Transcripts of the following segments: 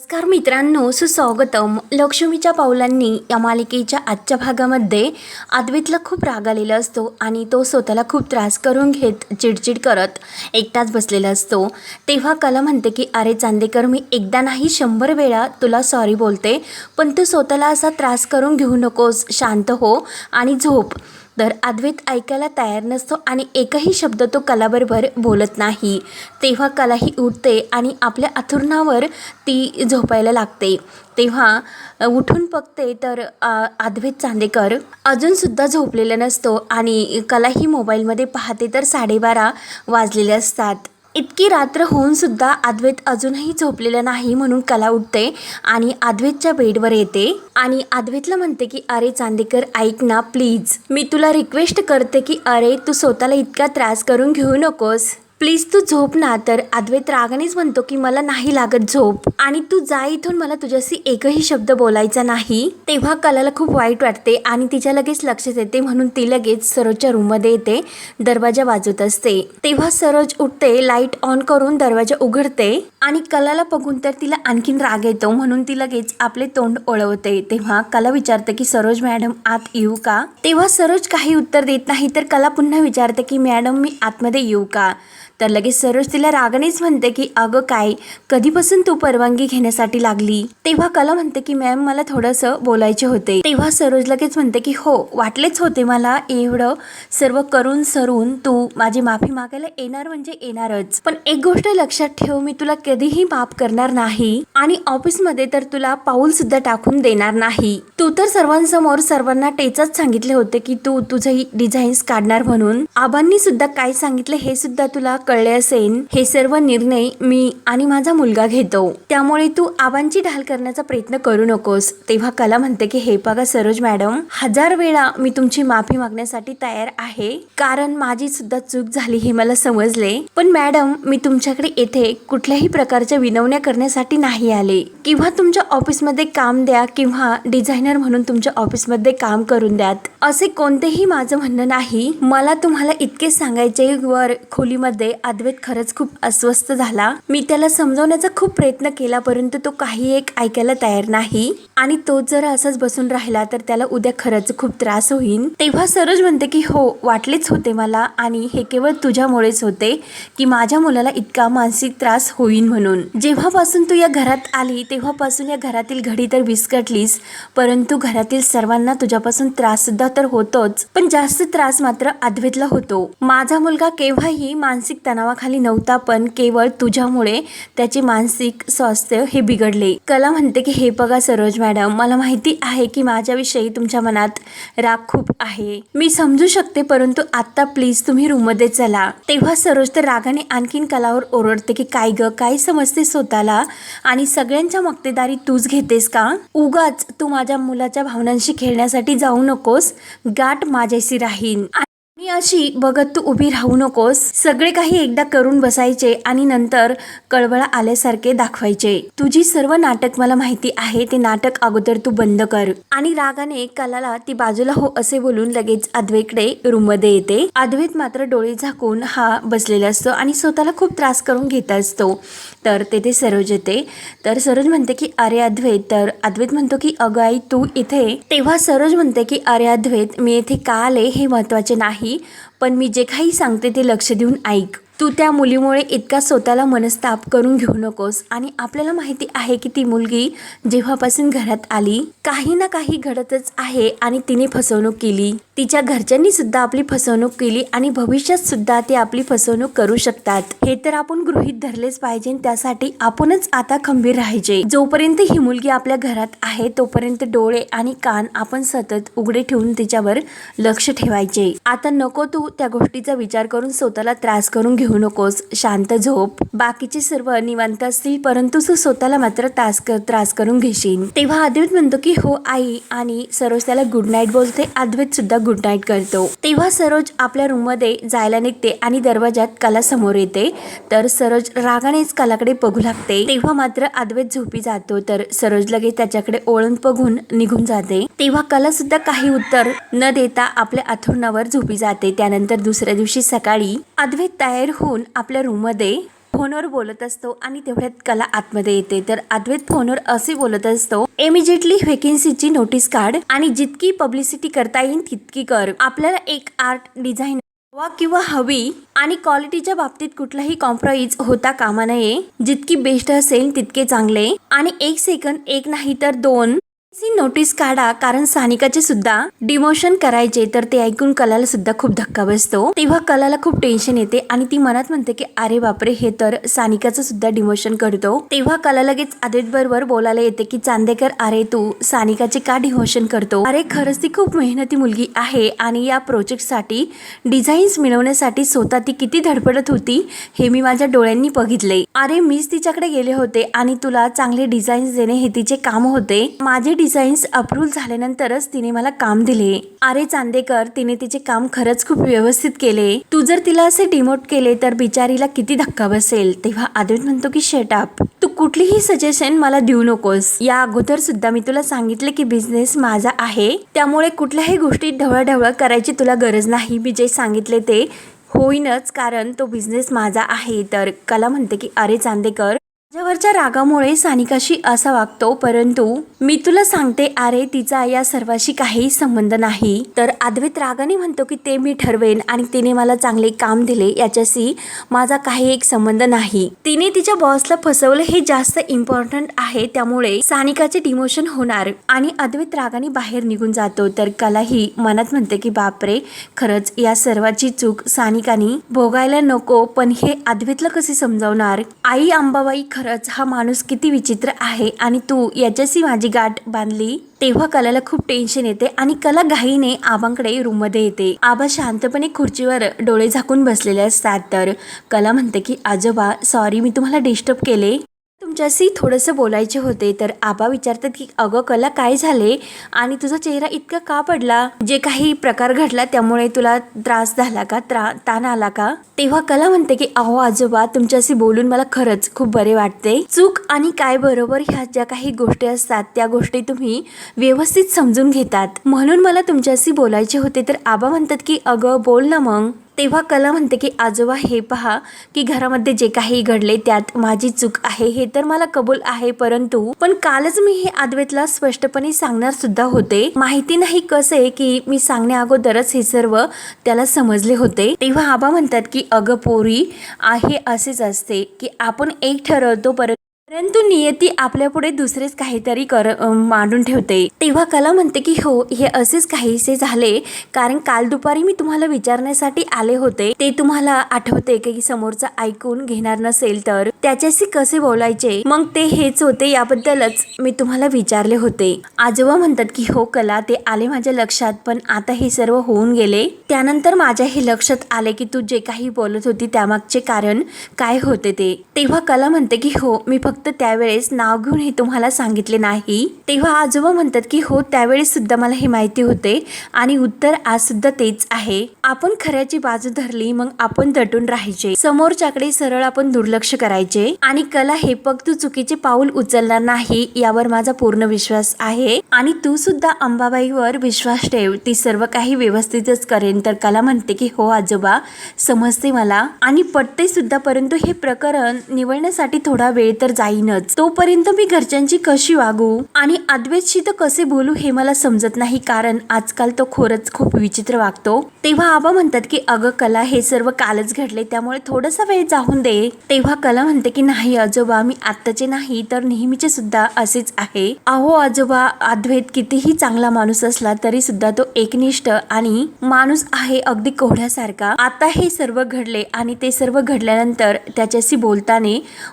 नमस्कार मित्रांनो सुस्वागतम. लक्ष्मीच्या पावलांनी या मालिकेच्या आजच्या भागामध्ये आदवीतला खूप राग आलेला असतो आणि तो स्वतःला खूप त्रास करून घेत चिडचिड करत एकटाच बसलेला असतो. तेव्हा कला म्हणते की अरे चांदेकर मी एकदा नाही शंभर वेळा तुला सॉरी बोलते पण तू स्वतःला असा त्रास करून घेऊ नकोस शांत हो आणि झोप. तर अद्वैत ऐकायला तयार नसतो आणि एकही शब्द तो कलाबरोबर बोलत नाही. तेव्हा कला ही उठते आणि आपल्या अथुर्णावर ती झोपायला लागते. तेव्हा उठून बघते तर अद्वैत चांदेकर अजूनसुद्धा झोपलेला नसतो आणि कला ही मोबाईलमध्ये पाहते तर साडेबारा वाजलेले असतात. इतकी रात्र होऊन सुद्धा अद्वैत अजूनही झोपलेला नाही म्हणून कला उठते आणि अद्वैतच्या बेडवर येते. आणि अद्वैतला म्हणते की अरे चांदेकर ऐक ना प्लीज मी तुला रिक्वेस्ट करते की अरे तू स्वतःला इतका त्रास करून घेऊ नकोस. प्लीज तू झोप ना तर अद्वैत रागानेच म्हणतो की मला नाही लागत झोप. आणि तू जा इथून मला तुझ्याशी एकही शब्द बोलायचा नाही. तेव्हा कलाला खूप वाईट वाटते आणि तिच्या लगेच लक्षात येते म्हणून ती लगेच सरोजच्या रूममध्ये येते दरवाजा वाजवत असते. तेव्हा सरोज उठते लाइट ऑन करून दरवाजा उघडते आणि कलाला बघून तर तिला आणखीन राग येतो म्हणून ती लगेच आपले तोंड ओळवते. तेव्हा कला विचारते की सरोज मॅडम आत येऊ का? तेव्हा सरोज काही उत्तर देत नाही तर कला पुन्हा विचारते की मॅडम मी आतमध्ये येऊ का? तर लगेच सरोज तिला रागानेच म्हणते की अगं काय कधीपासून तू परवानगी घेण्यासाठी लागली? तेव्हा कला म्हणते की मॅम मला थोडंसं बोलायचे होते. तेव्हा सरोज लगेच म्हणते की हो वाटलेच होते मला एवढं सर्व करून सरून तू माझी माफी मागायला येणार म्हणजे येणारच. पण एक गोष्ट लक्षात ठेव मी तुला कधीही माफ करणार नाही आणि ऑफिसमध्ये तर तुला पाऊल सुद्धा टाकून देणार नाही. तू तर सर्वांसमोर सर्वांना टेचच सांगितले होते की तू तुझे डिझाईन्स काढणार म्हणून. आबांनी सुद्धा काय सांगितले हे सुद्धा तुला कळले असेल हे सर्व निर्णय मी आणि माझा मुलगा घेतो. त्यामुळे तू आबांची ढाल करण्याचा प्रयत्न करू नकोस. तेव्हा कला म्हणते की हे बघा सरोज मॅडम हजार वेळा मी तुमची माफी मागण्यासाठी तयार आहे. कारण माझी सुद्धा चूक झाली हे मला समजले. पण मॅडम मी तुमच्याकडे येथे कुठल्याही प्रकारच्या विनवण्या करण्यासाठी नाही आले. किंवा तुमच्या ऑफिसमध्ये काम द्या किंवा डिझायनर म्हणून तुमच्या ऑफिसमध्ये काम करून द्यात. असे कोणतेही माझं म्हणणं नाही. मला तुम्हाला इतके सांगायचे वर खोलीमध्ये अद्वैत खरंच खूप अस्वस्थ झाला. मी त्याला समजवण्याचा खूप प्रयत्न केला परंतु तो काही एक ऐकायला तयार नाही. आणि तो जर असाच बसून राहिला तर त्याला उद्या खरंच खूप त्रास होईल. तेव्हा सरोज म्हणते की हो वाटलेच होते मला आणि हे केवळ तुझ्यामुळेच होते की माझ्या मुलाला इतका मानसिक त्रास होईल म्हणून. जेव्हापासून तू या घरात आली तेव्हापासून या घरातील घडी तर विस्कटलीस परंतु घरातील सर्वांना तुझ्यापासून त्रास सुद्धा तर होतोच. पण जास्त त्रास मात्र अद्वैतला होतो. माझा मुलगा केव्हाही मानसिक तणावाखाली नव्हता पण केवळ तुझ्यामुळे त्याचे मानसिक स्वास्थ्य हे बिघडले. कला म्हणते की हे बघा सरोज मॅडम मला माहिती आहे की माझ्याविषयी तुमच्या मनात राग खूप आहे. मी समजू शकते परंतु आता प्लीज तुम्ही रूममध्ये चला. तेव्हा सरोज तर रागाने आणखीन कलावर ओरडते की काय ग काय समजते स्वतःला? आणि सगळ्यांच्या मक्तेदारी तूच घेतेस का? उगाच तू माझ्या मुलाच्या भावनांशी खेळण्यासाठी जाऊ नकोस. गाठ माझ्याशी राहीन. मी अशी बघत तू उभी राहू नकोस. सगळे काही एकदा करून बसायचे आणि नंतर कळवळा आल्यासारखे दाखवायचे. तुझी सर्व नाटक मला माहिती आहे ते नाटक अगोदर तू बंद कर. आणि रागाने कलाला ती बाजूला हो असे बोलून लगेच अद्वेकडे रूममध्ये येते. अद्वैत मात्र डोळे झाकून हा बसलेला असतो आणि स्वतःला खूप त्रास करून घेत असतो. तर तेथे सरोज येते. तर सरोज म्हणते की अरे अद्वैत. तर अद्वैत म्हणतो की अगं आई तू इथे? तेव्हा सरोज म्हणते की अरे अद्वैत मी इथे का आले हे महत्त्वाचे नाही. पण मी जे काही सांगते ते लक्ष देऊन ऐक. तू त्या मुलीमुळे इतका स्वतःला मनस्ताप करून घेऊ नकोस. आणि आपल्याला माहिती आहे की ती मुलगी जेव्हापासून घरात आली काही ना काही घडतच आहे आणि तिने फसवणूक केली. तिच्या घरच्यांनी सुद्धा आपली फसवणूक केली आणि भविष्यात सुद्धा ते आपली फसवणूक करू शकतात. हे तर आपण गृहीत धरलेच पाहिजे त्यासाठी आपणच आता खंबीर राहायचे. जोपर्यंत ही मुलगी आपल्या घरात आहे तोपर्यंत डोळे आणि कान आपण सतत उघडे ठेवून तिच्यावर लक्ष ठेवायचे. आता नको तू त्या गोष्टीचा विचार करून स्वतःला त्रास करून घेऊ नकोस शांत झोप. बाकीचे सर्व निवांत असतील परंतु तू स्वतःला मात्र त्रास कर त्रास करून घेशील. तेव्हा अद्वैत म्हणतो की हो आई. आणि सरोज त्याला गुड नाईट बोलते. अद्वैत सुद्धा गुड नाईट करतो. तेव्हा सरोज आपल्या रूममध्ये जायला निघते आणि दरवाजात कला समोर येते. तर सरोज रागानेच कलाकडे बघू लागते. तेव्हा मात्र अद्वैत झोपी जातो. तर सरोज लगेच त्याच्याकडे ओळून बघून निघून जाते. तेव्हा कला सुद्धा काही उत्तर न देता आपल्या अथुर्णावर झोपी जाते. त्यानंतर दुसऱ्या दिवशी सकाळी अद्वैत तयार होऊन आपल्या रूममध्ये फोनवर बोलत असतो आणि तेवढ्यात कला आतमध्ये येते. तर अद्वैत फोनवर असे बोलत असतो इमिजिएटली व्हेकन्सीची नोटीस काढ आणि जितकी पब्लिसिटी करता येईल तितकी कर. आपल्याला एक आर्ट डिझाईन हवा किंवा हवी आणि क्वालिटीच्या बाबतीत कुठलाही कॉम्प्रोमाइज होता कामा नये. जितकी बेस्ट असेल तितके चांगले आणि एक सेकंद एक नाही तर दोन नोटीस काढा कारण सानिकाचे सुद्धा डिमोशन करायचे. तर ते ऐकून कलाला सुद्धा खूप धक्का बसतो. तेव्हा कलाला खूप टेन्शन येते आणि ती मनात म्हणते की अरे बापरे हे तर सानिकाचं सुद्धा डिमोशन करतो. तेव्हा कला लगेच आदित बरोबर बोलायला येते की चांदेकर अरे तू सानिकाचे का डिमोशन करतो? अरे खरंच ती खूप मेहनती मुलगी आहे आणि या प्रोजेक्टसाठी डिझाईन्स मिळवण्यासाठी स्वतः ती किती धडपडत होती हे मी माझ्या डोळ्यांनी बघितले अरे मीच तिच्याकडे गेले होते आणि तुला चांगले डिझाईन्स देणे हे तिचे काम होते. माझे डिझाईन्स अप्रूव्ह झाल्यानंतरच तिने मला काम दिले. अरे चांदेकर तिने तिचे काम खरंच खूप व्यवस्थित केले. तू जर तिला असे डिमोट केले तर बिचारीला किती धक्का बसेल? तेव्हा आदित म्हणतो की शेटअप तू कुठलीही सजेशन मला देऊ नकोस. या अगोदर सुद्धा मी तुला सांगितले की बिझनेस माझा आहे. त्यामुळे कुठल्याही गोष्टीत ढवळाढवळ करायची तुला गरज नाही. मी जे सांगितले ते होईनच कारण तो बिझनेस माझा आहे. तर कला म्हणते की अरे चांदेकर माझ्यावरच्या रागामुळे सानिकाशी असा वागतो परंतु मी तुला सांगते अरे तिचा या सर्वाशी काहीही संबंध नाही. तर अद्वैत रागाने म्हणतो की ते मी ठरवेन आणि तिने मला चांगले काम दिले याच्याशी माझा काही एक संबंध नाही. तिने तिच्या बॉसला फसवलं हे जास्त इम्पॉर्टंट आहे त्यामुळे सानिकाचे डिमोशन होणार आणि अद्वैत रागाने बाहेर निघून जातो. तर कलाही मनात म्हणते की बापरे खरंच या सर्वाची चूक सानिकानी भोगायला नको पण हे अद्वैतला कसे समजावणार? आई अंबाबाई खरंच हा माणूस किती विचित्र आहे आणि तू याच्याशी माझी गाठ बांधली तेव्हा कलाला खूप टेन्शन येते आणि कला घाईने आबांकडे रूममध्ये येते. आबा शांतपणे खुर्चीवर डोळे झाकून बसलेले असतात. तर कला म्हणते की आजोबा सॉरी मी तुम्हाला डिस्टर्ब केले. तुमच्याशी थोडंसं बोलायचे होते तर आबा विचारतात की अगं कला काय झाले? आणि तुझा चेहरा इतका का पडला? जे काही प्रकार घडला त्यामुळे तुला त्रास झाला का? त्रा ताण आला का? तेव्हा कला म्हणते की अहो आजोबा तुमच्याशी बोलून मला खरंच खूप बरे वाटते. चूक आणि काय बरोबर ह्या ज्या काही गोष्टी असतात त्या गोष्टी तुम्ही व्यवस्थित समजून घेतात. म्हणून मला तुमच्याशी बोलायचे होते तर आबा म्हणतात की अगं बोल ना मग. तेव्हा कला म्हणते की आजोबा हे पहा की घरामध्ये जे काही घडले त्यात माझी चूक आहे. हे तर मला कबूल आहे परंतु पण कालच मी हे आदवेतला स्पष्टपणे सांगणार सुद्धा होते. माहिती नाही कसं आहे की मी सांगण्या अगोदरच हे सर्व त्याला समजले होते. तेव्हा आबा म्हणतात की अगं पोरी आहे असेच असते की आपण एक ठरवतो परत परंतु नियती आपल्या पुढे दुसरेच काहीतरी कर मांडून ठेवते. तेव्हा कला म्हणते की हो हे असेच काहीसे झाले. कारण काल दुपारी मी तुम्हाला विचारण्यासाठी आले होते. ते तुम्हाला आठवते की समोरचा ऐकून घेणार नसेल तर. त्याच्याशी कसे बोलायचे? मग ते हेच होते याबद्दलच मी तुम्हाला विचारले होते. आजोबा म्हणतात की हो कला ते आले माझ्या लक्षात पण आता हे सर्व होऊन गेले. त्यानंतर माझ्या हे लक्षात आले की तू जे काही बोलत होती त्यामागचे कारण काय होते ते. तेव्हा कला म्हणते की हो मी फक्त त्यावेळेस नाव घेऊन हे तुम्हाला सांगितले नाही. तेव्हा आजोबा म्हणतात की हो त्यावेळेस सुद्धा मला हे माहिती होते आणि उत्तर आज सुद्धा तेच आहे. आपण खऱ्याची बाजू धरली मग आपण दटून राहायचे. समोरच्याकडे सरळ आपण दुर्लक्ष करायचे. आणि कला हे फक्त चुकीचे पाऊल उचलणार नाही यावर माझा पूर्ण विश्वास आहे. आणि तू सुद्धा अंबाबाईवर विश्वास ठेव. ती सर्व काही व्यवस्थितच करेन. तर कला म्हणते की हो आजोबा समजते मला. आणि पटते सुद्धा परंतु हे प्रकरण निवडण्यासाठी थोडा वेळ तर जाईल. जाईनच तोपर्यंत मी घरच्यांची कशी वागू? आणि अद्वैतशी तर कसे बोलू हे मला समजत नाही कारण आजकाल तो खरंच खूप विचित्र वागतो. तेव्हा आबा म्हणतात की अगं कला हे सर्व कालच घडले त्यामुळे थोडासा वेळ जाऊन दे. तेव्हा कला म्हणते की नाही आजोबा मी आत्ताचे नाही तर नेहमीचे सुद्धा असेच आहे. अहो आजोबा अद्वैत कितीही चांगला माणूस असला तरी सुद्धा तो एकनिष्ठ आणि माणूस आहे अगदी कोहड्यासारखा आता हे सर्व घडले आणि ते सर्व घडल्यानंतर त्याच्याशी बोलताना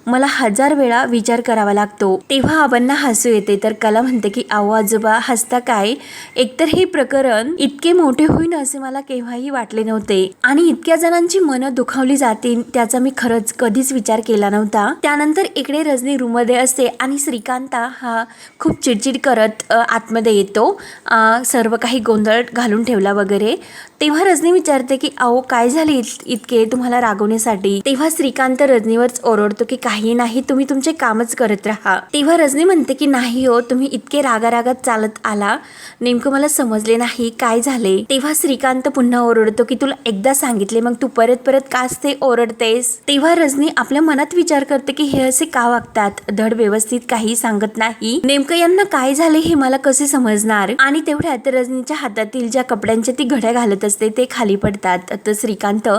मला हजार वेळा विचार करावा लागतो. तेव्हा आबांना हसू येते. तर कला म्हणते की अहो आजोबा हसता काय? एकतर हे प्रकरण इतके मोठे होईन असे मला केव्हाही वाटले नव्हते. आणि इतक्या जणांची मनं दुखावली जातील त्याचा मी खरंच कधीच विचार केला नव्हता. त्यानंतर इकडे रजनी रूममध्ये असते आणि श्रीकांता हा खूप चिडचिड करत आतमध्ये येतो. सर्व काही गोंधळ घालून ठेवला वगैरे. तेव्हा रजनी विचारते की अहो काय झाले इत- इतके तुम्हाला रागवण्यासाठी? तेव्हा श्रीकांत रजनीवरच ओरडतो की काही नाही तुम्ही तुमचे कामच करत राहा. तेव्हा रजनी म्हणते की नाही हो तुम्ही इतके रागारागात चालत आला. नेमकं मला समजले नाही काय झाले? तेव्हा श्रीकांत पुन्हा ओरडतो की तुला एकदा सांगितले मग तू परत परत काच ते ओरडतेस? तेव्हा रजनी आपल्या मनात विचार करते की हे असे का वागतात? धड व्यवस्थित काही सांगत नाही. नेमकं यांना काय झाले हे मला कसे समजणार? आणि तेवढ्यात रजनीच्या हातातील ज्या कपड्यांच्या ती घड्या घालत असते ते खाली पडतात. तर श्रीकांत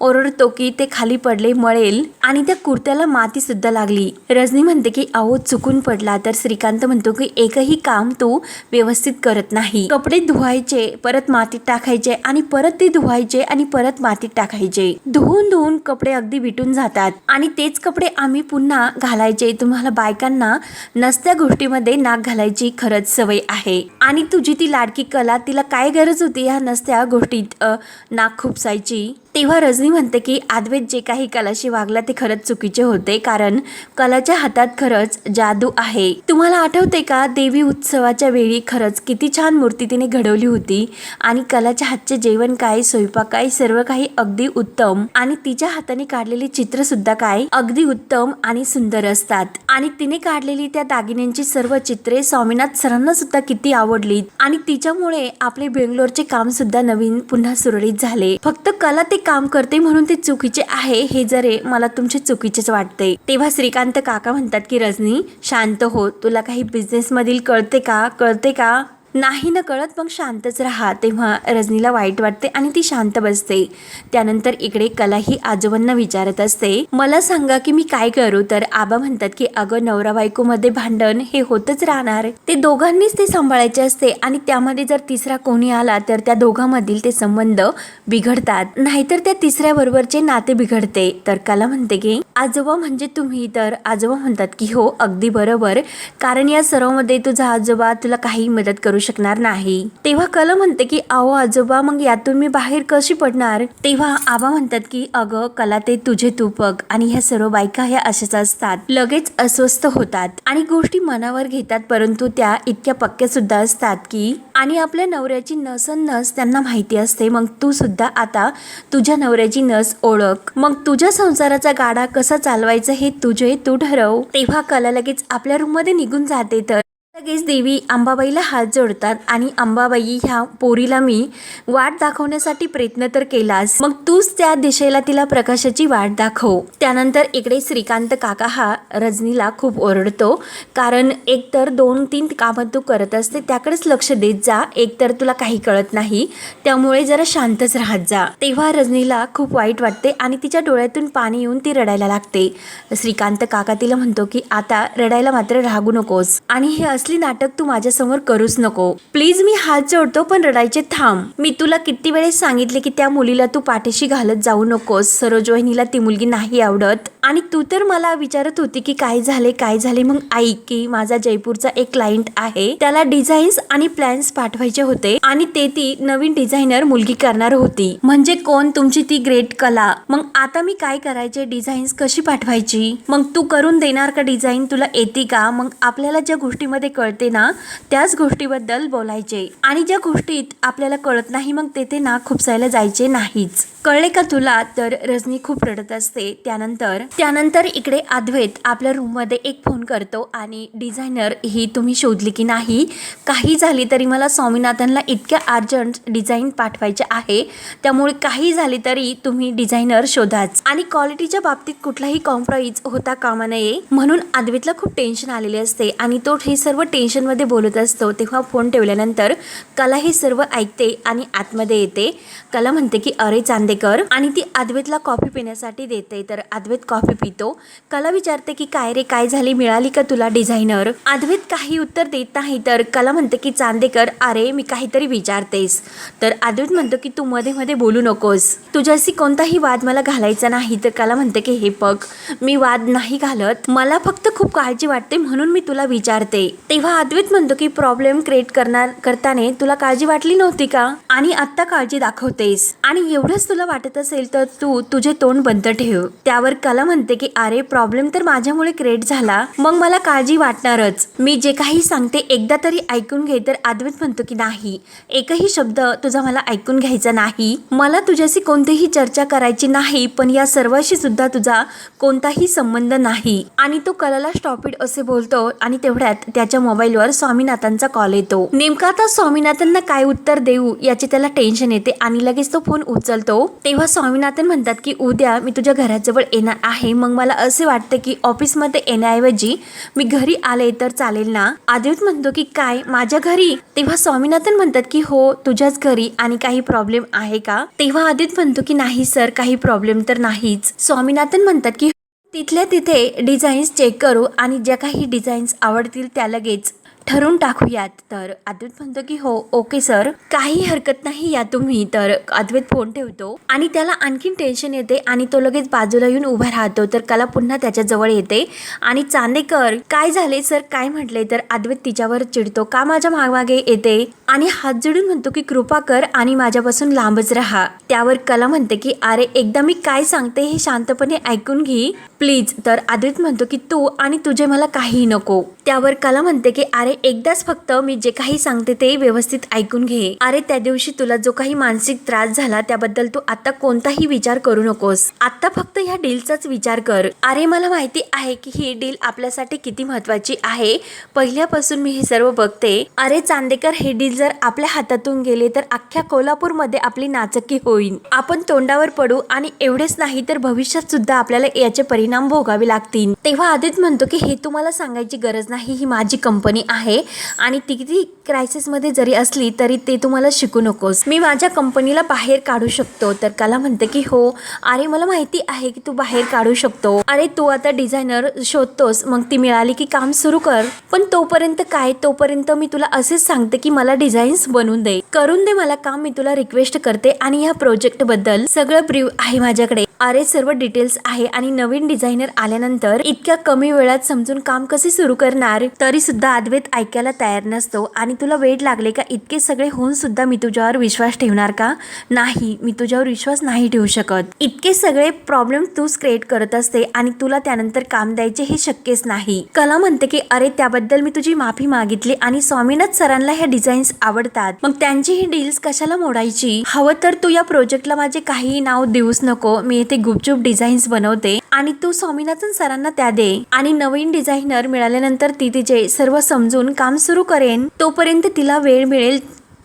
ओरडतो की ते खाली पडले मळेल. आणि त्या कुर्त्याला माती सुद्धा लागली. रजनी म्हणते की अहो चुकून पडला. तर श्रीकांत म्हणतो की एकही काम तू व्यवस्थित करत नाही. कपडे धुवायचे परत मातीत टाकायचे आणि परत ते धुवायचे आणि परत मातीत टाकायचे. धुवून धुवून कपडे अगदी विटून जातात. आणि तेच कपडे आम्ही पुन्हा घालायचे. तुम्हाला बायकांना नसत्या गोष्टीमध्ये नाक घालायची खरंच सवय आहे. आणि तुझी ती लाडकी कला तिला काय गरज होती ह्या नसत्या गोष्टी अ, नाक खुपसायची तेव्हा रजनी म्हणते की आद्वेत जे काही कलाशी वागला ते खरंच चुकीचे होते कारण कलाच्या हातात खरंच जादू आहे. तुम्हाला आठवते का देवी उत्सवाच्या वेळी खरंच किती छान मूर्ती तिने घडवली होती आणि कलाच्या हातचे जेवण काय स्वयंपाक काय सर्व काही अगदी उत्तम आणि तिच्या हाताने काढलेली चित्र सुद्धा काय अगदी उत्तम आणि सुंदर असतात. आणि तिने काढलेली त्या दागिन्यांची सर्व चित्रे स्वामीनाथ सरांना सुद्धा किती आवडली आणि तिच्यामुळे आपले बेंगलोरचे काम सुद्धा नवीन पुन्हा सुरळीत झाले. फक्त कला ते काम करते म्हणून ते चुकीचे आहे हे जरे मला तुमचे चुकीचेच वाटते. तेव्हा श्रीकांत काका म्हणतात की रजनी शांत हो. तुला काही बिझनेसमधील कळते का? कळते का? नाही ना कळत? मग शांतच राहा. तेव्हा रजनीला वाईट वाटते आणि ती शांत बसते. त्यानंतर इकडे कला ही आजोबांना विचारत असते मला सांगा की मी काय करू? तर आबा म्हणतात की अगं नवरा बायको मध्ये भांडण हे होतच राहणार. ते दोघांनीच ते सांभाळायचे असते आणि त्यामध्ये जर तिसरा कोणी आला तर त्या दोघांमधील ते संबंध बिघडतात. नाहीतर त्या तिसऱ्या बरोबरचे नाते बिघडते. तर कला म्हणते की आजोबा म्हणजे तुम्ही? तर आजोबा म्हणतात की हो अगदी बरोबर. कारण या सर्वमध्ये तुझा आजोबा तुला काही मदत करू शकणार नाही. तेव्हा कला म्हणते की अहो आजोबा मग यातून मी बाहेर कशी पडणार? तेव्हा आबा म्हणतात की अगं कला ते तुझे तू बघ आणि ह्या सर्व बायका ह्या अशाच असतात. लगेच अस्वस्थ होतात आणि गोष्टी मनावर घेतात परंतु त्या इतक्या पक्क्या सुद्धा असतात की आणि आपल्या नवऱ्याची नसन नस त्यांना माहिती असते. मग तू सुद्धा आता तुझ्या नवऱ्याची नस ओळख. मग तुझ्या संसाराचा गाडा कसा चालवायचा हे तुझे तू ठरव. तेव्हा कला लगेच आपल्या रूममध्ये निघून जाते तर लगेच देवी अंबाबाईला हात जोडतात आणि अंबाबाई ह्या पोरीला मी वाट दाखवण्यासाठी प्रयत्न तर केलास. मग तूच त्या दिशेला तिला प्रकाशाची वाट दाखव. त्यानंतर इकडे श्रीकांत काका हा रजनीला खूप ओरडतो. कारण एक तर दोन तीन कामं तू करत असते त्याकडेच लक्ष देत जा. एक तर तुला काही कळत नाही त्यामुळे जरा शांतच राहत जा. तेव्हा रजनीला खूप वाईट वाटते आणि तिच्या डोळ्यातून पाणी येऊन ती रडायला लागते. श्रीकांत काका तिला म्हणतो की आता रडायला मात्र रागू नकोस. आणि हे असली नाटक तू माझ्यासमोर करूच नको. प्लीज मी हात जोडतो पण रडायचे थांब. मी तुला किती वेळेस सांगितले की त्या मुलीला तू पाठीशी घालत जाऊ नकोस. सरोज वहिनीला ती मुलगी नाही आवडत. आणि तू तर मला विचारत होती की काय झाले काय झाले? मग ऐक की माझा जयपूरचा एक क्लायंट आहे. त्याला डिझाईन्स आणि प्लॅन्स पाठवायचे होते आणि ते ती नवीन डिझायनर मुलगी करणार होती. म्हणजे कोण? तुमची ती ग्रेट कला. मग आता मी काय करायचे? डिझाईन्स कशी पाठवायची? मग तू करून देणार का डिझाईन तुला येते का? मग आपल्याला ज्या गोष्टीमध्ये कळते ना त्याच गोष्टीबद्दल बोलायचे. आणि ज्या गोष्टीत आपल्याला कळत नाही मग तेथे ना खुपसायला जायचे नाहीच. कळले का तुला? तर रजनी खूप रडत असते. त्यानंतर त्यानंतर इकडे अद्वैत आपल्या रूममध्ये एक फोन करतो आणि डिझायनर ही तुम्ही शोधली की नाही काही झाली तरी मला स्वामीनाथनला इतक्या अर्जंट डिझाईन पाठवायचे आहे. त्यामुळे काही झाली तरी तुम्ही डिझायनर शोधाच. आणि क्वालिटीच्या बाबतीत कुठलाही कॉम्प्रोमाइज होता कामा नये. म्हणून अद्वैतला खूप टेन्शन आलेले असते आणि तो हे सर्व टेन्शनमध्ये बोलत असतो. तेव्हा फोन ठेवल्यानंतर कला हे सर्व ऐकते आणि आतमध्ये येते. कला म्हणते की अरे चांदेकर. आणि ती अद्वैतला कॉफी पिण्यासाठी देते. तर अद्वैत कॉफी पितो. कला विचारते की काय रे काय झाली? मिळाली का तुला डिझायनर अद्वैत काही उत्तर देत नाही. तर कला म्हणते की चांदेकर अरे मी काहीतरी विचारतेस. तर अद्वैत म्हणतो की तू मध्ये मध्ये बोलू नकोस. तुझ्याशी कोणताही वाद मला घालायचा नाही. तर कला म्हणते की हे बघ मी वाद नाही घालत. मला फक्त खूप काळजी वाटते म्हणून मी तुला विचारते. तेव्हा अद्वैत म्हणतो की प्रॉब्लेम क्रिएट करणार करताना तुला काळजी वाटली नव्हती का? आणि आत्ता काळजी दाखवते. होतेस आणि एवढंच तुला वाटत असेल तर तू तुझे तोंड बंद ठेव. त्यावर कला म्हणते की अरे प्रॉब्लेम तर माझ्यामुळे क्रिएट झाला. मग मला काळजी वाटणारच. मी जे काही सांगते एकदा तरी ऐकून घे. तर अद्वैत म्हणतो की नाही. एकही शब्द तुझा मला ऐकून घ्यायचा नाही. मला तुझ्याशी कोणतीही चर्चा करायची नाही पण या सर्वाशी सुद्धा तुझा कोणताही संबंध नाही. आणि तो कलाला स्टॉप इट असे बोलतो आणि तेवढ्यात त्याच्या मोबाईलवर स्वामीनाथांचा कॉल येतो. नेमका आता स्वामीनाथांना काय उत्तर देऊ याचे त्याला टेन्शन येते आणि लगेच तो फोन उचलतो. तेव्हा स्वामीनाथन म्हणतात की उद्या मी तुझ्या घराजवळ येणार आहे. मग मला असे वाटते की ऑफिसमध्ये येण्याऐवजी मी घरी आले तर चालेल ना? आदित्य म्हणतो की काय? माझ्या घरी? तेव्हा स्वामीनाथन म्हणतात की हो तुझ्याच घरी आणि काही प्रॉब्लेम आहे का? तेव्हा आदित्य म्हणतो की नाही सर काही प्रॉब्लेम तर नाहीच. स्वामीनाथन म्हणतात की तिथल्या तिथे डिझाईन्स चेक करू आणि ज्या काही डिझाईन्स आवडतील त्या लगेच. ठरवून टाकूयात. तर अद्वैत म्हणतो की हो ओके सर काही हरकत नाही या तुम्ही. तर अद्वैत फोन ठेवतो आणि त्याला आणखीन टेन्शन येते आणि तो लगेच बाजूला येऊन उभा राहतो. तर कला पुन्हा त्याच्याजवळ येते आणि चांदेकर काय झाले सर काय म्हटले? तर अद्वैत तिच्यावर चिडतो. का माझ्या मागमागे येते? आणि हात जोडून म्हणतो की कृपा कर आणि माझ्यापासून लांबच राहा. त्यावर कला म्हणते की अरे एकदा मी काय सांगते हे शांतपणे ऐकून घे. प्लीज तर आदित म्हणतो की तू आणि तुझे मला काही नको. त्यावर कला म्हणते की अरे एकदाच फक्त मी जे काही सांगते ते व्यवस्थित ऐकून घे. अरे त्या दिवशी तुला जो काही मानसिक त्रास झाला त्याबद्दल तू आता कोणताही विचार करू नकोस. आता फक्त ह्या डीलचाच विचार कर. अरे मला माहिती आहे की ही डील आपल्यासाठी किती महत्वाची आहे. पहिल्यापासून मी हे सर्व बघते. अरे चांदेकर हे डील जर आपल्या हातातून गेले तर अख्ख्या कोल्हापूरमध्ये आपली नाचकी होईल. आपण तोंडावर पडू आणि एवढेच नाही तर भविष्यात सुद्धा आपल्याला याचे परिणाम भोगावे लागतील. तेव्हा आदित म्हणतो की हे तुम्हाला सांगायची गरज नाही. ही माझी कंपनी आहे आणि ती किती क्रायसिसमध्ये जरी असली तरी ते तुम्हाला शिकू नकोस. मी माझ्या कंपनीला बाहेर काढू शकतो. तर कला म्हणते की हो. अरे मला माहिती आहे की तू बाहेर काढू शकतो. अरे तू आता डिझायनर शोधतोस. मग ती मिळाली की काम सुरू कर. पण तोपर्यंत काय? तोपर्यंत मी तुला असेच सांगते की मला डिझाईन्स बनवून दे. करून दे मला काम. मी तुला रिक्वेस्ट करते आणि ह्या प्रोजेक्टबद्दल सगळं ब्रीव आहे माझ्याकडे. अरे सर्व डिटेल्स आहे आणि नवीन डिझाईन डिझायनर आल्यानंतर इतक्या कमी वेळात समजून काम कसे सुरू करणार? तरी सुद्धा अद्वैत ऐकायला तयार नसतो. आणि तुला वेळ लागले का? इतके सगळे होऊन सुद्धा मी तुझ्यावर विश्वास ठेवणार का? नाही मी तुझ्यावर विश्वास नाही ठेवू शकत. इतके सगळे प्रॉब्लेम तूच क्रिएट करत असते आणि तुला त्यानंतर काम द्यायचे हे शक्यच नाही. कला म्हणते की अरे त्याबद्दल मी तुझी माफी मागितली आणि स्वामीनाथ सरांना ह्या डिझाईन्स आवडतात. मग त्यांची ही डील्स कशाला मोडायची? हवं तर तू या प्रोजेक्टला माझे काही नाव देऊच नको. मी येथे गुपचूप डिझाईन्स बनवते आणि तू तू स्वामीनाथन सरांना त्या दे आणि नवीन डिझायनर मिळाल्यानंतर ती तिचे सर्व समजून काम सुरू करेन. तोपर्यंत तिला वेळ मिळेल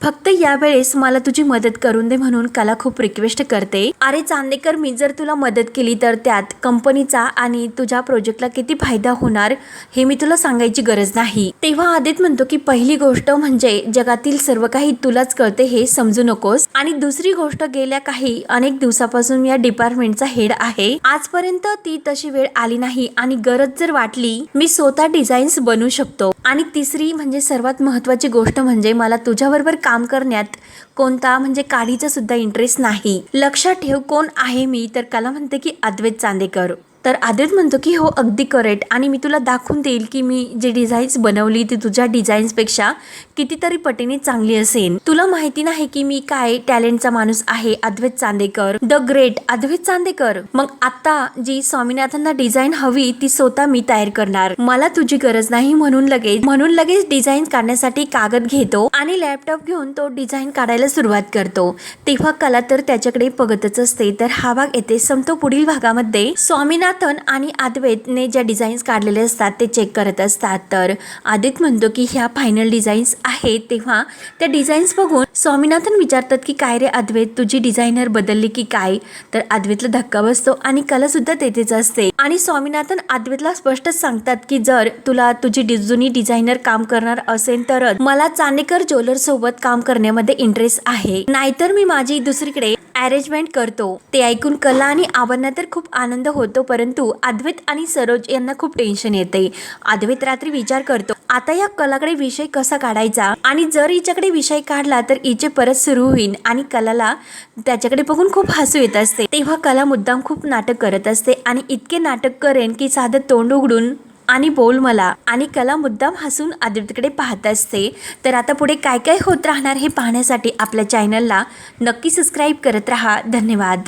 फक्त यावेळेस मला तुझी मदत करून दे म्हणून कला खूप रिक्वेस्ट करते. अरे चांदेकर मी जर तुला मदत केली तर त्यात कंपनीचा आणि तुझ्या प्रोजेक्टला किती फायदा होणार हे मी तुला सांगायची गरज नाही. तेव्हा आदित म्हणतो की पहिली गोष्ट म्हणजे जगातील सर्व काही तुलाच कळते हे समजू नकोस. आणि दुसरी गोष्ट गेल्या काही अनेक दिवसापासून या डिपार्टमेंटचा हेड आहे. आजपर्यंत ती तशी वेळ आली नाही आणि गरज जर वाटली मी स्वतः डिझाईन्स बनवू शकतो. आणि तिसरी म्हणजे सर्वात महत्वाची गोष्ट म्हणजे मला तुझ्याबरोबर काम काम करण्यात कोणता म्हणजे काडीचा सुद्धा इंटरेस्ट नाही. लक्षात ठेव कोण आहे मी? तर कला म्हणते की अद्वैत चांदेकर. तर आदित म्हणतो की हो अगदी करेक्ट आणि मी तुला दाखवून देईल की मी जे डिझाईन्स बनवली ती तुझ्या डिझाईन्सपेक्षा कितीतरी पटीने चांगली असेल तुला माहिती नाही की मी काय टॅलेंटचा माणूस आहे Advait Chandekar? The great Advait Chandekar. मग आता जी स्वामीनाथांना डिझाईन हवी ती स्वतः मी तयार करणार. मला तुझी गरज नाही म्हणून लगेच म्हणून लगेच डिझाईन काढण्यासाठी कागद घेतो आणि लॅपटॉप घेऊन तो डिझाईन काढायला सुरुवात करतो. तेव्हा कला तर त्याच्याकडे बघतच असते तर हा भाग येते संपतो. पुढील भागामध्ये स्वामीनाथन आणि अद्वैतने ज्या डिझाईन्स काढलेले असतात ते चेक करत असतात. तर आदित म्हणतो की ह्या फायनल डिझाईन्स आहे तेव्हा त्या डिझाईन्स बघून स्वामीनाथन विचारतात की काय रे अद्वैत? तुझी डिझायनर बदलली की काय? तर अद्वैतला धक्का बसतो आणि कला सुद्धा तेथेच असते. आणि स्वामीनाथन अद्वैतला स्पष्टच सांगतात की जर तुला तुझी जुनी डिझायनर काम करणार असेल तरच मला चांदेकर ज्वेलर सोबत काम करण्यामध्ये इंटरेस्ट आहे. नाहीतर मी माझी दुसरीकडे अरेंजमेंट करतो. ते ऐकून कला आणि आबांना तर खूप आनंद होतो परंतु अद्वैत आणि सरोज यांना खूप टेन्शन येते. अद्वैत रात्री विचार करतो आता या कलाकडे विषय कसा काढायचा? आणि जर हिच्याकडे विषय काढला तर हिचे परत सुरू होईल आणि कलाला त्याच्याकडे बघून खूप हसू येत असते. तेव्हा कला मुद्दाम खूप नाटक करत असते आणि इतके नाटक करेन की साधं तोंड उघडून आणि बोल मला. आणि कला मुद्दाम हसून आदित्यकडे पाहत असते. तर आता पुढे काय काय होत राहणार हे पाहण्यासाठी आपल्या चॅनलला नक्की सबस्क्राईब करत राहा. धन्यवाद.